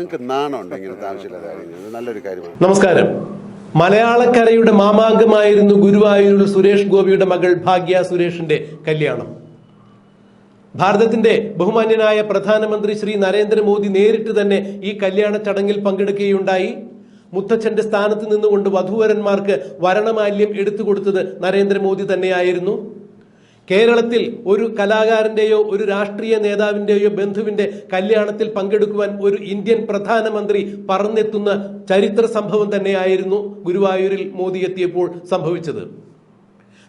നിങ്ങൾക്ക് നാണമുണ്ട് ഇങ്ങനത്തെ ആവശ്യമില്ലാത്ത നല്ലൊരു കാര്യമാണ്. നമസ്കാരം. മലയാളക്കരയുടെ മാമാങ്കമായിരുന്നു ഗുരുവായൂരിൽ സുരേഷ് ഗോപിയുടെ മകൾ ഭാഗ്യ സുരേഷിന്റെ കല്യാണം. ഭാരതത്തിന്റെ ബഹുമാന്യനായ പ്രധാനമന്ത്രി ശ്രീ നരേന്ദ്രമോദി നേരിട്ട് തന്നെ ഈ കല്യാണ ചടങ്ങിൽ പങ്കെടുക്കുകയുണ്ടായി. മുത്തച്ഛന്റെ സ്ഥാനത്ത് നിന്നുകൊണ്ട് വധുവരന്മാർക്ക് വരണമാല്യം എടുത്തു കൊടുത്തത് നരേന്ദ്രമോദി തന്നെയായിരുന്നു. കേരളത്തിൽ ഒരു കലാകാരന്റെയോ ഒരു രാഷ്ട്രീയ നേതാവിന്റെയോ ബന്ധുവിന്റെ കല്യാണത്തിൽ പങ്കെടുക്കുവാൻ ഒരു ഇന്ത്യൻ പ്രധാനമന്ത്രി പറന്നെത്തുന്ന ചരിത്ര സംഭവം തന്നെയായിരുന്നു ഗുരുവായൂരിൽ മോദി എത്തിയപ്പോൾ സംഭവിച്ചത്.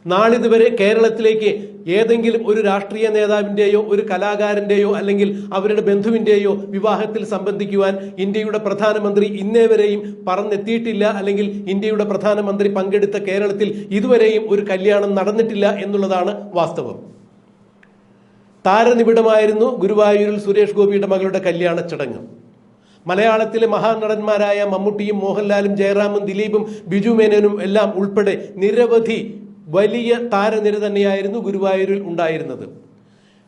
നാളിതുവരെ കേരളത്തിലേക്ക് ഏതെങ്കിലും ഒരു രാഷ്ട്രീയ നേതാവിന്റെയോ ഒരു കലാകാരന്റെയോ അല്ലെങ്കിൽ അവരുടെ ബന്ധുവിന്റെയോ വിവാഹത്തിൽ സംബന്ധിക്കുവാൻ ഇന്ത്യയുടെ പ്രധാനമന്ത്രി ഇന്നേവരെയും പറന്നെത്തിയിട്ടില്ല അല്ലെങ്കിൽ ഇന്ത്യയുടെ പ്രധാനമന്ത്രി പങ്കെടുത്ത കേരളത്തിൽ ഇതുവരെയും ഒരു കല്യാണം നടന്നിട്ടില്ല എന്നുള്ളതാണ് വാസ്തവം. താരനിബിഡമായിരുന്നു ഗുരുവായൂരിൽ സുരേഷ് ഗോപിയുടെ മകളുടെ കല്യാണ ചടങ്ങ്. മലയാളത്തിലെ മഹാനടന്മാരായ മമ്മൂട്ടിയും മോഹൻലാലും ജയറാമും ദിലീപും ബിജു മേനോനും എല്ലാം ഉൾപ്പെടെ നിരവധി വലിയ താരനിര തന്നെയായിരുന്നു ഗുരുവായൂരിൽ ഉണ്ടായിരുന്നത്.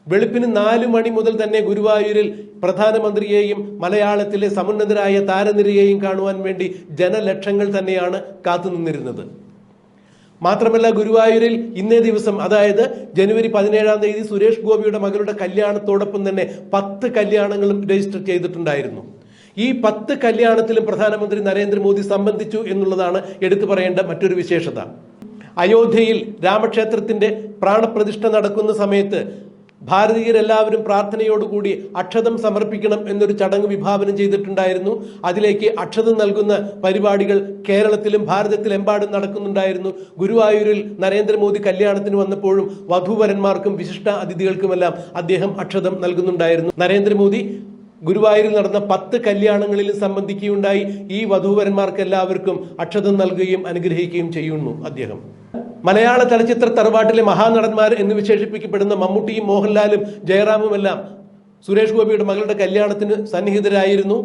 വെളുപ്പിന് നാല് മണി മുതൽ തന്നെ ഗുരുവായൂരിൽ പ്രധാനമന്ത്രിയെയും മലയാളത്തിലെ സമുന്നതരായ താരനിരയെയും കാണുവാൻ വേണ്ടി ജനലക്ഷങ്ങൾ തന്നെയാണ് കാത്തുനിന്നിരുന്നത്. മാത്രമല്ല ഗുരുവായൂരിൽ ഇന്നേ ദിവസം അതായത് ജനുവരി പതിനേഴാം തീയതി സുരേഷ് ഗോപിയുടെ മകളുടെ കല്യാണത്തോടൊപ്പം തന്നെ പത്ത് കല്യാണങ്ങളും രജിസ്റ്റർ ചെയ്തിട്ടുണ്ടായിരുന്നു. ഈ പത്ത് കല്യാണത്തിലും പ്രധാനമന്ത്രി നരേന്ദ്രമോദി സംബന്ധിച്ചു എന്നുള്ളതാണ് എടുത്തു പറയേണ്ട മറ്റൊരു വിശേഷത. അയോധ്യയിൽ രാമക്ഷേത്രത്തിന്റെ പ്രാണപ്രതിഷ്ഠ നടക്കുന്ന സമയത്ത് ഭാരതീയരെല്ലാവരും പ്രാർത്ഥനയോടുകൂടി അക്ഷതം സമർപ്പിക്കണം എന്നൊരു ചടങ്ങ് വിഭാവനം ചെയ്തിട്ടുണ്ടായിരുന്നു. അതിലേക്ക് അക്ഷതം നൽകുന്ന പരിപാടികൾ കേരളത്തിലും ഭാരതത്തിലെമ്പാടും നടക്കുന്നുണ്ടായിരുന്നു. ഗുരുവായൂരിൽ നരേന്ദ്രമോദി കല്യാണത്തിന് വന്നപ്പോഴും വധൂവരന്മാർക്കും വിശിഷ്ട അതിഥികൾക്കുമെല്ലാം അദ്ദേഹം അക്ഷതം നൽകുന്നുണ്ടായിരുന്നു. നരേന്ദ്രമോദി ഗുരുവായൂരിൽ നടന്ന പത്ത് കല്യാണങ്ങളിൽ സംബന്ധിക്കുകയുണ്ടായി. ഈ വധൂവരന്മാർക്ക് എല്ലാവർക്കും അക്ഷതം നൽകുകയും അനുഗ്രഹിക്കുകയും ചെയ്യുന്നു അദ്ദേഹം. മലയാള ചലച്ചിത്ര തറവാട്ടിലെ മഹാനടന്മാർ എന്ന് വിശേഷിപ്പിക്കപ്പെടുന്ന മമ്മൂട്ടിയും മോഹൻലാലും ജയറാമും എല്ലാം സുരേഷ് ഗോപിയുടെ മകളുടെ കല്യാണത്തിന് സന്നിഹിതരായിരുന്നു.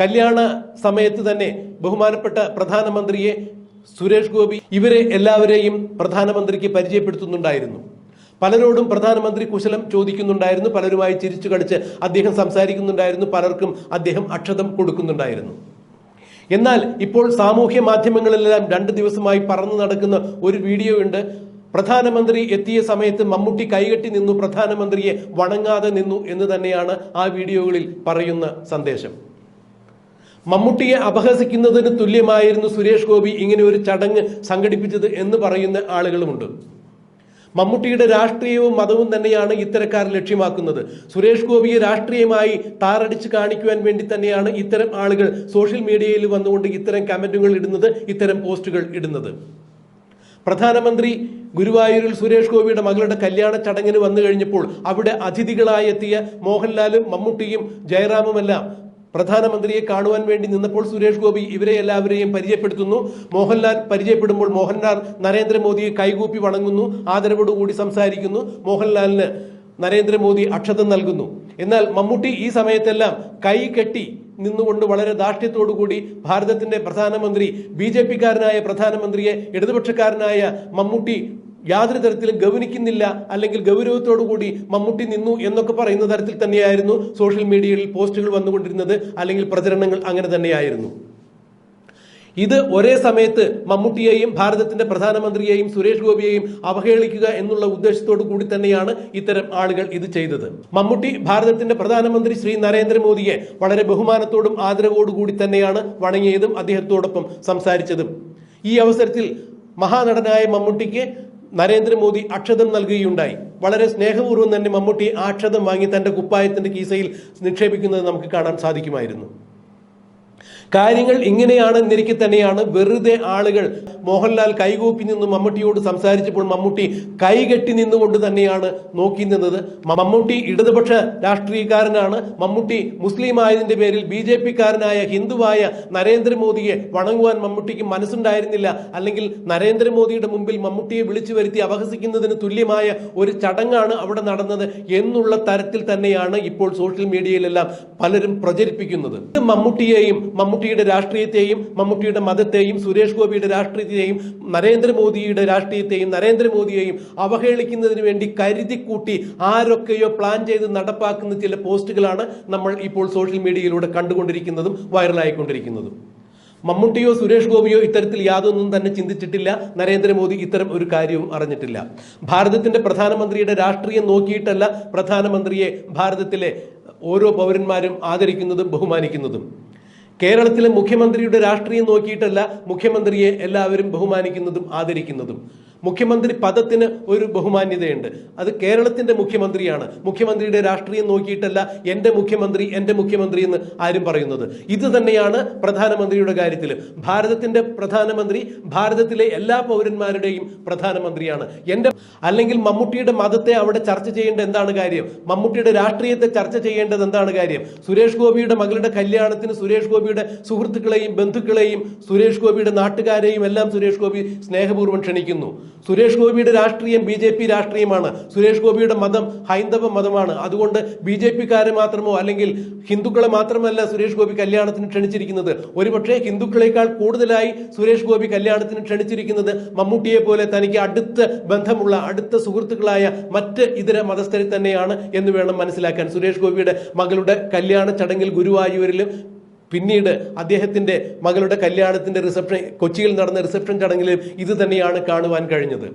കല്യാണ സമയത്ത് തന്നെ ബഹുമാനപ്പെട്ട പ്രധാനമന്ത്രിയെ സുരേഷ് ഗോപി ഇവരെ എല്ലാവരെയും പ്രധാനമന്ത്രിക്ക് പരിചയപ്പെടുത്തുന്നുണ്ടായിരുന്നു. പലരോടും പ്രധാനമന്ത്രി കുശലം ചോദിക്കുന്നുണ്ടായിരുന്നു പലരുമായി ചിരിച്ചു കളിച്ച് അദ്ദേഹം സംസാരിക്കുന്നുണ്ടായിരുന്നു പലർക്കും അദ്ദേഹം അക്ഷതം കൊടുക്കുന്നുണ്ടായിരുന്നു. എന്നാൽ ഇപ്പോൾ സാമൂഹ്യ മാധ്യമങ്ങളിലെല്ലാം രണ്ട് ദിവസമായി പറന്നു നടക്കുന്ന ഒരു വീഡിയോ ഉണ്ട് പ്രധാനമന്ത്രി എത്തിയ സമയത്ത് മമ്മൂട്ടി കൈകെട്ടി നിന്നു പ്രധാനമന്ത്രിയെ വണങ്ങാതെ നിന്നു എന്ന് തന്നെയാണ് ആ വീഡിയോകളിൽ പറയുന്ന സന്ദേശം. മമ്മൂട്ടിയെ അപഹസിക്കുന്നതിന് തുല്യമായിരുന്നു സുരേഷ് ഗോപി ഇങ്ങനെ ഒരു ചടങ്ങ് സംഘടിപ്പിച്ചത് എന്ന് പറയുന്ന ആളുകളുമുണ്ട്. മമ്മൂട്ടിയുടെ രാഷ്ട്രീയവും മതവും തന്നെയാണ് ഇത്തരക്കാർ ലക്ഷ്യമാക്കുന്നത്. സുരേഷ് ഗോപിയെ രാഷ്ട്രീയമായി താറടിച്ച് കാണിക്കുവാൻ വേണ്ടി തന്നെയാണ് ഇത്തരം ആളുകൾ സോഷ്യൽ മീഡിയയിൽ വന്നുകൊണ്ട് ഇത്തരം കമന്റുകൾ ഇടുന്നത് ഇത്തരം പോസ്റ്റുകൾ ഇടുന്നത്. പ്രധാനമന്ത്രി ഗുരുവായൂരിൽ സുരേഷ് ഗോപിയുടെ മകളുടെ കല്യാണ ചടങ്ങിന് വന്നു കഴിഞ്ഞപ്പോൾ അവിടെ അതിഥികളായി എത്തിയ മോഹൻലാലും മമ്മൂട്ടിയും ജയറാമുമെല്ലാം പ്രധാനമന്ത്രിയെ കാണുവാൻ വേണ്ടി നിന്നപ്പോൾ സുരേഷ് ഗോപി ഇവരെ എല്ലാവരെയും പരിചയപ്പെടുത്തുന്നു. മോഹൻലാൽ പരിചയപ്പെടുമ്പോൾ മോഹൻലാൽ നരേന്ദ്രമോദിയെ കൈകൂപ്പി വണങ്ങുന്നു ആദരവോടുകൂടി സംസാരിക്കുന്നു. മോഹൻലാലിന് നരേന്ദ്രമോദി അക്ഷതം നൽകുന്നു. എന്നാൽ മമ്മൂട്ടി ഈ സമയത്തെല്ലാം കൈ കെട്ടി നിന്നുകൊണ്ട് വളരെ ധാർഷ്ട്യത്തോടുകൂടി ഭാരതത്തിന്റെ പ്രധാനമന്ത്രി ബി ജെ പിക്കാരനായ പ്രധാനമന്ത്രിയെ ഇടതുപക്ഷക്കാരനായ മമ്മൂട്ടി യാതൊരു തരത്തിലും ഗൗനിക്കുന്നില്ല അല്ലെങ്കിൽ ഗൗരവത്തോടുകൂടി മമ്മൂട്ടി നിന്നു എന്നൊക്കെ പറയുന്ന തരത്തിൽ തന്നെയായിരുന്നു സോഷ്യൽ മീഡിയയിൽ പോസ്റ്റുകൾ വന്നുകൊണ്ടിരുന്നത് അല്ലെങ്കിൽ പ്രചരണങ്ങൾ അങ്ങനെ തന്നെയായിരുന്നു. ഇത് ഒരേ സമയത്ത് മമ്മൂട്ടിയെയും ഭാരതത്തിന്റെ പ്രധാനമന്ത്രിയെയും സുരേഷ് ഗോപിയെയും അവഹേളിക്കുക എന്നുള്ള ഉദ്ദേശത്തോടു കൂടി തന്നെയാണ് ഇത്തരം ആളുകൾ ഇത് ചെയ്തത്. മമ്മൂട്ടി ഭാരതത്തിന്റെ പ്രധാനമന്ത്രി ശ്രീ നരേന്ദ്രമോദിയെ വളരെ ബഹുമാനത്തോടും ആദരവോടുകൂടി തന്നെയാണ് വണങ്ങിയതും അദ്ദേഹത്തോടൊപ്പം സംസാരിച്ചതും. ഈ അവസരത്തിൽ മഹാനടനായ മമ്മൂട്ടിക്ക് നരേന്ദ്രമോദി അക്ഷതം നൽകുകയുണ്ടായി. വളരെ സ്നേഹപൂർവം തന്നെ മമ്മൂട്ടി ആ അക്ഷതം വാങ്ങി തന്റെ കുപ്പായത്തിന്റെ കീസയിൽ നിക്ഷേപിക്കുന്നത് നമുക്ക് കാണാൻ സാധിക്കുമായിരുന്നു. കാര്യങ്ങൾ ഇങ്ങനെയാണെന്നിരിക്കെ തന്നെയാണ് വെറുതെ ആളുകൾ മോഹൻലാൽ കൈകൂപ്പി നിന്ന് മമ്മൂട്ടിയോട് സംസാരിച്ചപ്പോൾ മമ്മൂട്ടി കൈകെട്ടി നിന്നുകൊണ്ട് തന്നെയാണ് നോക്കി നിന്നത്. മമ്മൂട്ടി ഇടതുപക്ഷ രാഷ്ട്രീയക്കാരനാണ്. മമ്മൂട്ടി മുസ്ലിം ആയതിന്റെ പേരിൽ ബി ജെ പിക്കാരനായ ഹിന്ദുവായ നരേന്ദ്രമോദിയെ വണങ്ങുവാൻ മമ്മൂട്ടിക്ക് മനസ്സുണ്ടായിരുന്നില്ല. അല്ലെങ്കിൽ നരേന്ദ്രമോദിയുടെ മുമ്പിൽ മമ്മൂട്ടിയെ വിളിച്ചു വരുത്തി അപഹസിക്കുന്നതിന് തുല്യമായ ഒരു ചടങ്ങാണ് അവിടെ നടന്നത് എന്നുള്ള തരത്തിൽ തന്നെയാണ് ഇപ്പോൾ സോഷ്യൽ മീഡിയയിലെല്ലാം പലരും പ്രചരിപ്പിക്കുന്നത്. മമ്മൂട്ടിയെയും മമ്മൂട്ടിയുടെ രാഷ്ട്രീയത്തെയും മമ്മൂട്ടിയുടെ മതത്തെയും സുരേഷ് ഗോപിയുടെ രാഷ്ട്രീയത്തെയും നരേന്ദ്രമോദിയുടെ രാഷ്ട്രീയത്തെയും നരേന്ദ്രമോദിയെയും അവഹേളിക്കുന്നതിന് വേണ്ടി കരുതിക്കൂട്ടി ആരൊക്കെയോ പ്ലാൻ ചെയ്ത് നടപ്പാക്കുന്ന ചില പോസ്റ്റുകളാണ് നമ്മൾ ഇപ്പോൾ സോഷ്യൽ മീഡിയയിലൂടെ കണ്ടുകൊണ്ടിരിക്കുന്നതും വൈറലായിക്കൊണ്ടിരിക്കുന്നതും. മമ്മൂട്ടിയോ സുരേഷ് ഗോപിയോ ഇത്തരത്തിൽ യാതൊന്നും തന്നെ ചിന്തിച്ചിട്ടില്ല. നരേന്ദ്രമോദി ഇത്തരം ഒരു കാര്യവും അറിഞ്ഞിട്ടില്ല. ഭാരതത്തിന്റെ പ്രധാനമന്ത്രിയുടെ രാഷ്ട്രീയം നോക്കിയിട്ടല്ല പ്രധാനമന്ത്രിയെ ഭാരതത്തിലെ ഓരോ പൗരന്മാരും ആദരിക്കുന്നതും ബഹുമാനിക്കുന്നതും. കേരളത്തിലെ മുഖ്യമന്ത്രിയുടെ രാഷ്ട്രീയം നോക്കിയിട്ടല്ല മുഖ്യമന്ത്രിയെ എല്ലാവരും ബഹുമാനിക്കുന്നതും ആദരിക്കുന്നതും. മുഖ്യമന്ത്രി പദത്തിന് ഒരു ബഹുമാന്യതയുണ്ട്. അത് കേരളത്തിന്റെ മുഖ്യമന്ത്രിയാണ്. മുഖ്യമന്ത്രിയുടെ രാഷ്ട്രീയം നോക്കിയിട്ടല്ല എന്റെ മുഖ്യമന്ത്രി എന്റെ മുഖ്യമന്ത്രി എന്ന് ആരും പറയുന്നത്. ഇത് തന്നെയാണ് പ്രധാനമന്ത്രിയുടെ കാര്യത്തിൽ ഭാരതത്തിന്റെ പ്രധാനമന്ത്രി ഭാരതത്തിലെ എല്ലാ പൗരന്മാരുടെയും പ്രധാനമന്ത്രിയാണ്. എന്റെ അല്ലെങ്കിൽ മമ്മൂട്ടിയുടെ മതത്തെ അവിടെ ചർച്ച ചെയ്യേണ്ട എന്താണ് കാര്യം? മമ്മൂട്ടിയുടെ രാഷ്ട്രീയത്തെ ചർച്ച ചെയ്യേണ്ടത് എന്താണ് കാര്യം? സുരേഷ് ഗോപിയുടെ മകളുടെ കല്യാണത്തിന് സുരേഷ് ഗോപിയുടെ സുഹൃത്തുക്കളെയും ബന്ധുക്കളെയും സുരേഷ് ഗോപിയുടെ നാട്ടുകാരെയും എല്ലാം സുരേഷ് ഗോപി സ്നേഹപൂർവം ക്ഷണിക്കുന്നു. സുരേഷ് ഗോപിയുടെ രാഷ്ട്രീയം ബി ജെ പി രാഷ്ട്രീയമാണ്. സുരേഷ് ഗോപിയുടെ മതം ഹൈന്ദവ മതമാണ്. അതുകൊണ്ട് ബി ജെ പിക്കാരെ മാത്രമോ അല്ലെങ്കിൽ ഹിന്ദുക്കളെ മാത്രമല്ല സുരേഷ് ഗോപി കല്യാണത്തിന് ക്ഷണിച്ചിരിക്കുന്നത്. ഒരുപക്ഷെ ഹിന്ദുക്കളെക്കാൾ കൂടുതലായി സുരേഷ് ഗോപി കല്യാണത്തിന് ക്ഷണിച്ചിരിക്കുന്നത് മമ്മൂട്ടിയെ പോലെ തനിക്ക് അടുത്ത ബന്ധമുള്ള അടുത്ത സുഹൃത്തുക്കളായ മറ്റ് ഇതര മതസ്ഥരെ തന്നെയാണ് എന്ന് വേണം മനസ്സിലാക്കാൻ. സുരേഷ് ഗോപിയുടെ മകളുടെ കല്യാണ ചടങ്ങിൽ ഗുരുവായൂരിലും പിന്നീട് അദ്ദേഹത്തിന്റെ മകളുടെ കല്യാണത്തിന്റെ റിസപ്ഷൻ കൊച്ചിയിൽ നടന്ന റിസപ്ഷൻ ചടങ്ങിലും ഇത് തന്നെയാണ് കാണുവാൻ കഴിഞ്ഞത്.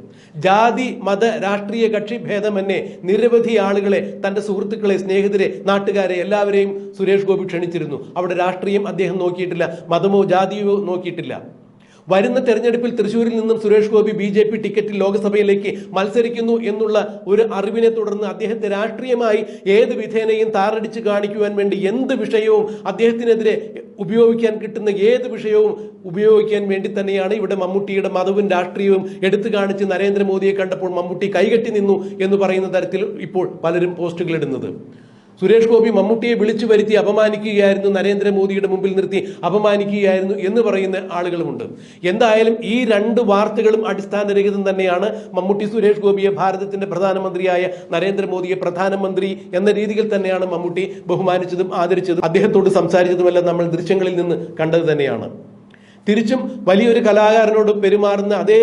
ജാതി മത രാഷ്ട്രീയ കക്ഷി ഭേദമന്യേ നിരവധി ആളുകളെ തന്റെ സുഹൃത്തുക്കളെ സ്നേഹിതരെ നാട്ടുകാരെ എല്ലാവരെയും സുരേഷ് ഗോപി ക്ഷണിച്ചിരുന്നു. അവിടെ രാഷ്ട്രീയം അദ്ദേഹം നോക്കിയിട്ടില്ല മതമോ ജാതിയോ നോക്കിയിട്ടില്ല. വരുന്ന തെരഞ്ഞെടുപ്പിൽ തൃശൂരിൽ നിന്നും Suresh Gopi B J P ടിക്കറ്റിൽ ലോക്സഭയിലേക്ക് മത്സരിക്കുന്നു എന്നുള്ള ഒരു അറിവിനെ തുടർന്ന് അദ്ദേഹത്തെ രാഷ്ട്രീയമായി ഏത് വിധേനയും താറടിച്ച് കാണിക്കുവാൻ വേണ്ടി എന്ത് വിഷയവും അദ്ദേഹത്തിനെതിരെ ഉപയോഗിക്കാൻ കിട്ടുന്ന ഏത് വിഷയവും ഉപയോഗിക്കാൻ വേണ്ടി തന്നെയാണ് ഇവിടെ മമ്മൂട്ടിയുടെ മതവും രാഷ്ട്രീയവും എടുത്തു കാണിച്ച് നരേന്ദ്രമോദിയെ കണ്ടപ്പോൾ മമ്മൂട്ടി കൈകെട്ടി നിന്നു എന്ന് പറയുന്ന തരത്തിൽ ഇപ്പോൾ പലരും പോസ്റ്റുകൾ ഇടുന്നത്. സുരേഷ് ഗോപി മമ്മൂട്ടിയെ വിളിച്ചു വരുത്തി അപമാനിക്കുകയായിരുന്നു നരേന്ദ്രമോദിയുടെ മുമ്പിൽ നിർത്തി അപമാനിക്കുകയായിരുന്നു എന്ന് പറയുന്ന ആളുകളുമുണ്ട്. എന്തായാലും ഈ രണ്ട് വാർത്തകളും അടിസ്ഥാനരഹിതം തന്നെയാണ് മമ്മൂട്ടി സുരേഷ് ഗോപിയെ ഭാരതത്തിന്റെ പ്രധാനമന്ത്രിയായ നരേന്ദ്രമോദിയെ പ്രധാനമന്ത്രി എന്ന രീതിയിൽ തന്നെയാണ് മമ്മൂട്ടി ബഹുമാനിച്ചതും ആദരിച്ചതും അദ്ദേഹത്തോട് സംസാരിച്ചതുമെല്ലാം നമ്മൾ ദൃശ്യങ്ങളിൽ നിന്ന് കണ്ടത് തന്നെയാണ്. തിരിച്ചും വലിയൊരു കലാകാരനോട് പെരുമാറുന്ന അതേ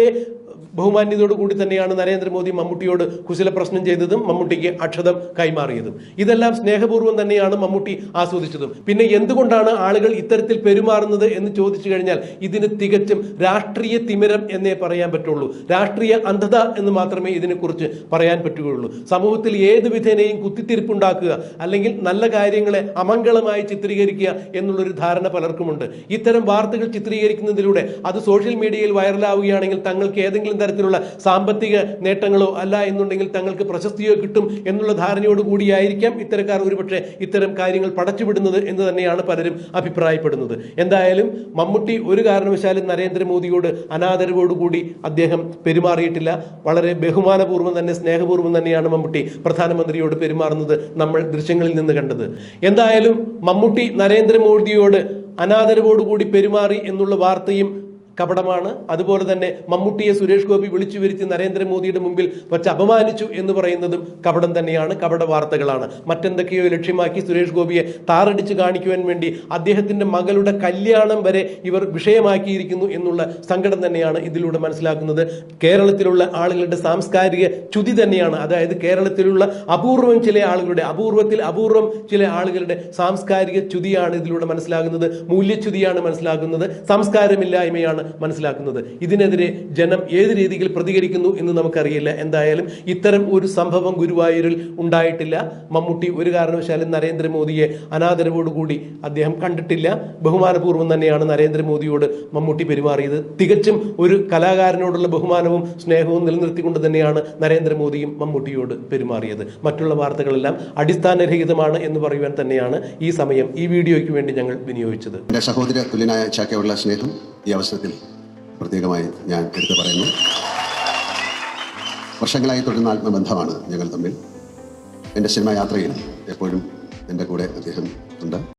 ബഹുമാന്യതയോട് കൂടി തന്നെയാണ് നരേന്ദ്രമോദി മമ്മൂട്ടിയോട് കുശല പ്രശ്നം ചെയ്തതും മമ്മൂട്ടിക്ക് അക്ഷതം കൈമാറിയതും. ഇതെല്ലാം സ്നേഹപൂർവം തന്നെയാണ് മമ്മൂട്ടി ആസ്വദിച്ചതും. പിന്നെ എന്തുകൊണ്ടാണ് ആളുകൾ ഇത്തരത്തിൽ പെരുമാറുന്നത് എന്ന് ചോദിച്ചു കഴിഞ്ഞാൽ ഇതിന് തികച്ചും രാഷ്ട്രീയ തിമിരം എന്നേ പറയാൻ പറ്റുള്ളൂ. രാഷ്ട്രീയ അന്ധത എന്ന് മാത്രമേ ഇതിനെക്കുറിച്ച് പറയാൻ പറ്റുകയുള്ളൂ. സമൂഹത്തിൽ ഏത് വിധേനയും കുത്തിത്തിരിപ്പുണ്ടാക്കുക അല്ലെങ്കിൽ നല്ല കാര്യങ്ങളെ അമംഗളമായി ചിത്രീകരിക്കുക എന്നുള്ളൊരു ധാരണ പലർക്കുമുണ്ട്. ഇത്തരം വാർത്തകൾ ചിത്രീകരിക്കുന്നതിലൂടെ അത് സോഷ്യൽ മീഡിയയിൽ വൈറലാവുകയാണെങ്കിൽ തങ്ങൾക്ക് ഏതെങ്കിലും തരത്തിലുള്ള സാമ്പത്തിക നേട്ടങ്ങളോ അല്ല എന്നുണ്ടെങ്കിൽ തങ്ങൾക്ക് പ്രശസ്തിയോ കിട്ടും എന്നുള്ള ധാരണയോട് കൂടിയായിരിക്കാം ഇത്തരക്കാർ ഒരുപക്ഷെ ഇത്തരം കാര്യങ്ങൾ പടച്ചുവിടുന്നത് എന്ന് തന്നെയാണ് പലരും അഭിപ്രായപ്പെടുന്നത്. എന്തായാലും മമ്മൂട്ടി ഒരു കാരണവശാലും നരേന്ദ്രമോദിയോട് അനാദരവോടുകൂടി അദ്ദേഹം പെരുമാറിയിട്ടില്ല. വളരെ ബഹുമാനപൂർവം തന്നെ സ്നേഹപൂർവം തന്നെയാണ് മമ്മൂട്ടി പ്രധാനമന്ത്രിയോട് പെരുമാറുന്നത് നമ്മൾ ദൃശ്യങ്ങളിൽ നിന്ന് കണ്ടത്. എന്തായാലും മമ്മൂട്ടി നരേന്ദ്രമോദിയോട് അനാദരവോടുകൂടി പെരുമാറി എന്നുള്ള വാർത്തയും കപടമാണ്. അതുപോലെ തന്നെ മമ്മൂട്ടിയെ സുരേഷ് ഗോപി വിളിച്ചു വരുത്തി നരേന്ദ്രമോദിയുടെ മുമ്പിൽ വച്ച് അപമാനിച്ചു എന്ന് പറയുന്നതും കപടം തന്നെയാണ് കപട വാർത്തകളാണ്. മറ്റെന്തൊക്കെയോ ലക്ഷ്യമാക്കി സുരേഷ് ഗോപിയെ താറടിച്ച് കാണിക്കുവാൻ വേണ്ടി അദ്ദേഹത്തിന്റെ മകളുടെ കല്യാണം വരെ ഇവർ വിഷയമാക്കിയിരിക്കുന്നു എന്നുള്ള സങ്കടം തന്നെയാണ് ഇതിലൂടെ മനസ്സിലാക്കുന്നത്. കേരളത്തിലുള്ള ആളുകളുടെ സാംസ്കാരിക ചുതി തന്നെയാണ്. അതായത് കേരളത്തിലുള്ള അപൂർവം ചില ആളുകളുടെ അപൂർവത്തിൽ അപൂർവം ചില ആളുകളുടെ സാംസ്കാരിക ചുതിയാണ് ഇതിലൂടെ മനസ്സിലാകുന്നത്. മൂല്യച്യുതിയാണ് മനസ്സിലാക്കുന്നത് സംസ്കാരമില്ലായ്മയാണ് മനസ്സിലാക്കുന്നത്. ഇതിനെതിരെ ജനം ഏത് രീതിയിൽ പ്രതികരിക്കുന്നു എന്ന് നമുക്കറിയില്ല. എന്തായാലും ഇത്തരം ഒരു സംഭവം ഗുരുവായൂരിൽ ഉണ്ടായിട്ടില്ല. മമ്മൂട്ടി ഒരു കാരണവശാലും നരേന്ദ്രമോദിയെ അനാദരവോടുകൂടി അദ്ദേഹം കണ്ടിട്ടില്ല. ബഹുമാനപൂർവം തന്നെയാണ് നരേന്ദ്രമോദിയോട് മമ്മൂട്ടി പെരുമാറിയത്. തികച്ചും ഒരു കലാകാരനോടുള്ള ബഹുമാനവും സ്നേഹവും നിലനിർത്തിക്കൊണ്ട് തന്നെയാണ് നരേന്ദ്രമോദിയും മമ്മൂട്ടിയോട് പെരുമാറിയത്. മറ്റുള്ള വാർത്തകളെല്ലാം അടിസ്ഥാനരഹിതമാണ് എന്ന് പറയുവാൻ തന്നെയാണ് ഈ സമയം ഈ വീഡിയോയ്ക്ക് വേണ്ടി ഞങ്ങൾ വിനിയോഗിച്ചത്. സഹോദര തുല്യനായ ചാക്കയോടുള്ള സ്നേഹം ഈ അവസരത്തിൽ പ്രത്യേകമായി ഞാൻ എടുത്തു പറയുന്നു. വർഷങ്ങളായി തുടരുന്ന ആത്മബന്ധമാണ് ഞങ്ങൾ തമ്മിൽ. എന്റെ സിനിമാ യാത്രയിൽ എപ്പോഴും എന്റെ കൂടെ അദ്ദേഹം ഉണ്ട്.